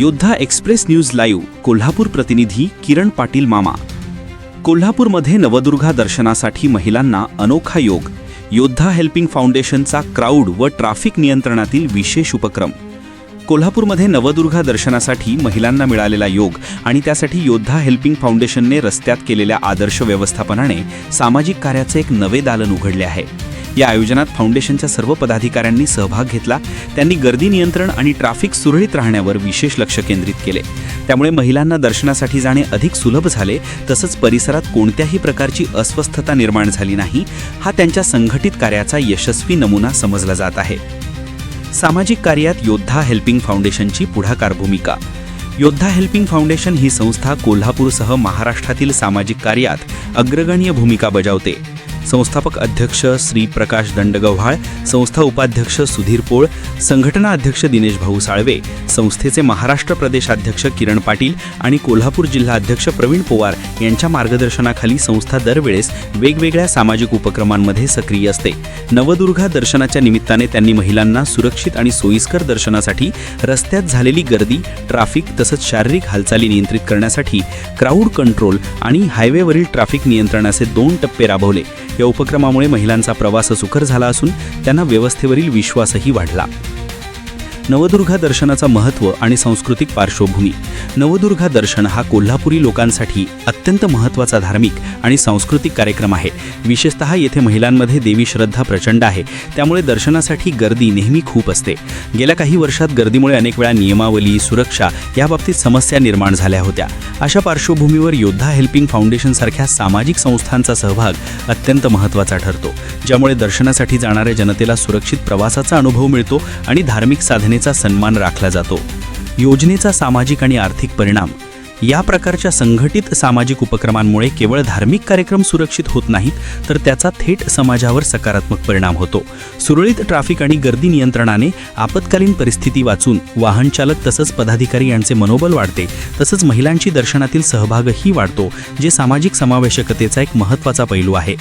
योद्धा express news live Kolhapur प्रतिनिधी किरण पाटील मामा. कोल्हापूरमध्ये नवदुर्गा दर्शनासाठी महिलांना अनोखा योग. योद्धा हेल्पिंग फाउंडेशनचा क्राऊड व ट्राफिक नियंत्रणातील विशेष उपक्रम. कोल्हापूरमध्ये नवदुर्गा दर्शनासाठी महिलांना मिळालेला योग आणि त्यासाठी योद्धा हेल्पिंग फाउंडेशनने रस्त्यात केलेल्या आदर्श व्यवस्थापनाने सामाजिक कार्याचे एक नवे दालन उघडले आहे. या आयोजनात फाउंडेशनच्या सर्व पदाधिकाऱ्यांनी सहभाग घेतला. त्यांनी गर्दी नियंत्रण आणि ट्रॅफिक सुरळीत राहण्यावर विशेष लक्ष केंद्रित केले. त्यामुळे महिलांना दर्शनासाठी जाणे अधिक सुलभ झाले तसंच परिसरात कोणत्याही प्रकारची अस्वस्थता निर्माण झाली नाही. हा त्यांच्या संघटित कार्याचा यशस्वी नमुना समजला जात आहे. सामाजिक कार्यात योद्धा हेल्पिंग फाउंडेशनची पुढाकार भूमिका. योद्धा हेल्पिंग फाउंडेशन ही संस्था कोल्हापूरसह महाराष्ट्रातील सामाजिक कार्यात अग्रगण्य भूमिका बजावते. संस्थापक अध्यक्ष श्री प्रकाश दंडगव्हाळ संस्था उपाध्यक्ष सुधीर पोळ संघटना अध्यक्ष दिनेश भाऊ साळवे संस्थेचे महाराष्ट्र प्रदेशाध्यक्ष किरण पाटील आणि कोल्हापूर जिल्हा अध्यक्ष प्रवीण पवार यांच्या मार्गदर्शनाखाली संस्था दरवेळेस वेगवेगळ्या सामाजिक उपक्रमांमध्ये सक्रिय असते. नवदुर्गा दर्शनाच्या निमित्ताने त्यांनी महिलांना सुरक्षित आणि सोयीस्कर दर्शनासाठी रस्त्यात झालेली गर्दी ट्रॅफिक तसंच शारीरिक हालचाली नियंत्रित करण्यासाठी क्राऊड कंट्रोल आणि हायवेवरील ट्रॅफिक नियंत्रणाचे दोन टप्पे राबवले. या उपक्रमामुळे महिलांचा प्रवास सुकर झाला असून त्यांना व्यवस्थेवरील विश्वासही वाढला. नवदुर्गा दर्शनाचं महत्त्व आणि सांस्कृतिक पार्श्वभूमी. नवदुर्गा दर्शन हा कोल्हापुरी लोकांसाठी अत्यंत महत्त्वाचा धार्मिक आणि सांस्कृतिक कार्यक्रम आहे. विशेषतः येथे महिलांमध्ये देवी श्रद्धा प्रचंड आहे. त्यामुळे दर्शनासाठी गर्दी नेहमी खूप असते. गेल्या काही वर्षात गर्दीमुळे अनेक वेळा नियमावली सुरक्षा याबाबतीत समस्या निर्माण झाल्या होत्या. अशा पार्श्वभूमीवर योद्धा हेल्पिंग फाउंडेशनसारख्या सामाजिक संस्थांचा सहभाग अत्यंत महत्त्वाचा ठरतो ज्यामुळे दर्शनासाठी जाणाऱ्या जनतेला सुरक्षित प्रवासाचा अनुभव मिळतो आणि धार्मिक साधने योजनेचा सन्मान राखला जातो. योजनेचा सामाजिक आणि आर्थिक परिणाम. या प्रकारच्या संघटित सामाजिक उपक्रमांमुळे केवळ धार्मिक कार्यक्रम सुरक्षित होत नाहीत तर त्याचा थेट समाजावर सकारात्मक परिणाम होतो. सुरळीत ट्रॅफिक आणि गर्दी नियंत्रणाने आपत्कालीन परिस्थिती वाचून वाहनचालक तसंच पदाधिकारी यांचे मनोबल वाढते. तसंच महिलांची दर्शनातील सहभागही वाढतो जे सामाजिक समावेशकतेचा एक महत्त्वाचा पैलू आहे.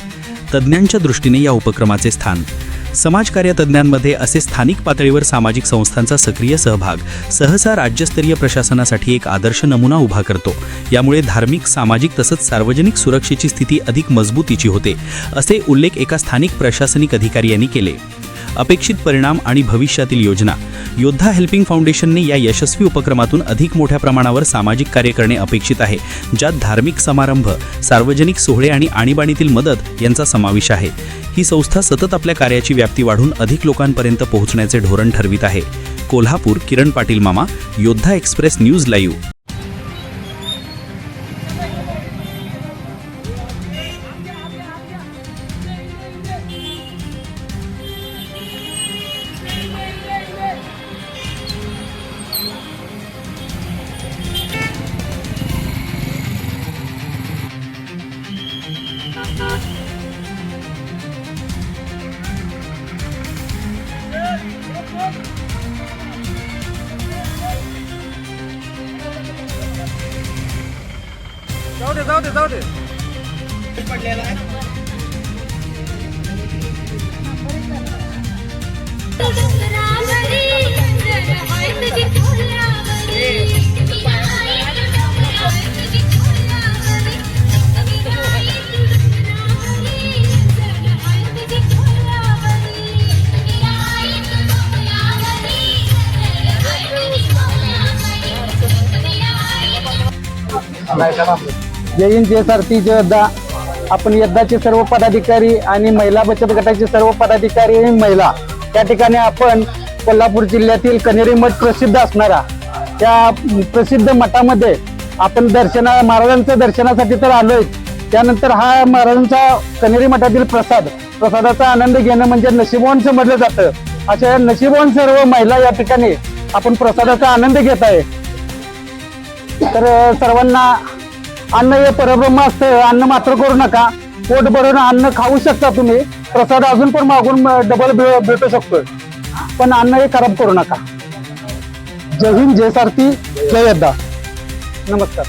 तज्ज्ञांच्या दृष्टीने या उपक्रमाचे स्थान समाजकार्य तज्ज्ञांमध्ये असे स्थानिक पातळीवर सामाजिक संस्थांचा सक्रिय सहभाग सहसा राज्यस्तरीय प्रशासनासाठी एक आदर्श नमुना उभा करतो. यामुळे धार्मिक सामाजिक तसंच सार्वजनिक सुरक्षेची स्थिती अधिक मजबूतीची होते असे उल्लेख एका स्थानिक प्रशासनिक अधिकारी यांनी केले. अपेक्षित परिणाम आणि भविष्यातील योजना. योद्धा हेल्पिंग फाउंडेशनने या यशस्वी उपक्रमातून अधिक मोठ्या प्रमाणावर सामाजिक कार्य करणे अपेक्षित आहे ज्यात धार्मिक समारंभ सार्वजनिक सोहळे आणि आणीबाणीतील मदत यांचा समावेश आहे. ही संस्था सतत आपल्या कार्याची व्याप्ती वाढून अधिक लोकांपर्यंत पोहोचण्याचे धोरण ठरवित आहे. कोल्हापूर किरण पाटील मामा योद्धा एक्सप्रेस न्यूज लाईव्ह. जाऊ दे जाऊ दे जाऊ दे डोंगरावरी जर हाय तुझी फुलावरी हाय तुझी जय हिंद जय सारथी जय आपण यद्दाचे सर्व पदाधिकारी आणि महिला बचत गटाचे सर्व पदाधिकारी आणि महिला त्या ठिकाणी आपण कोल्हापूर जिल्ह्यातील कनेरी मठ प्रसिद्ध असणारा त्या प्रसिद्ध मठामध्ये आपण दर्शना महाराजांच्या दर्शनासाठी तर आलोय. त्यानंतर हा महाराजांचा कनेरी मठातील प्रसाद प्रसादाचा आनंद घेणं म्हणजे नशिबवान समजलं जातं. अशा नशिबवान सर्व महिला या ठिकाणी आपण प्रसादाचा आनंद घेत आहे. तर सर्वांना अन्न हे परब्रह्म असतं अन्न मात्र करू नका. पोट भरून अन्न खाऊ शकता तुम्ही. प्रसाद अजून पण मागून डबल भेटू शकतो पण अन्न हे खराब करू नका. जय हिंद जय सारथी जय यद्दा. नमस्कार.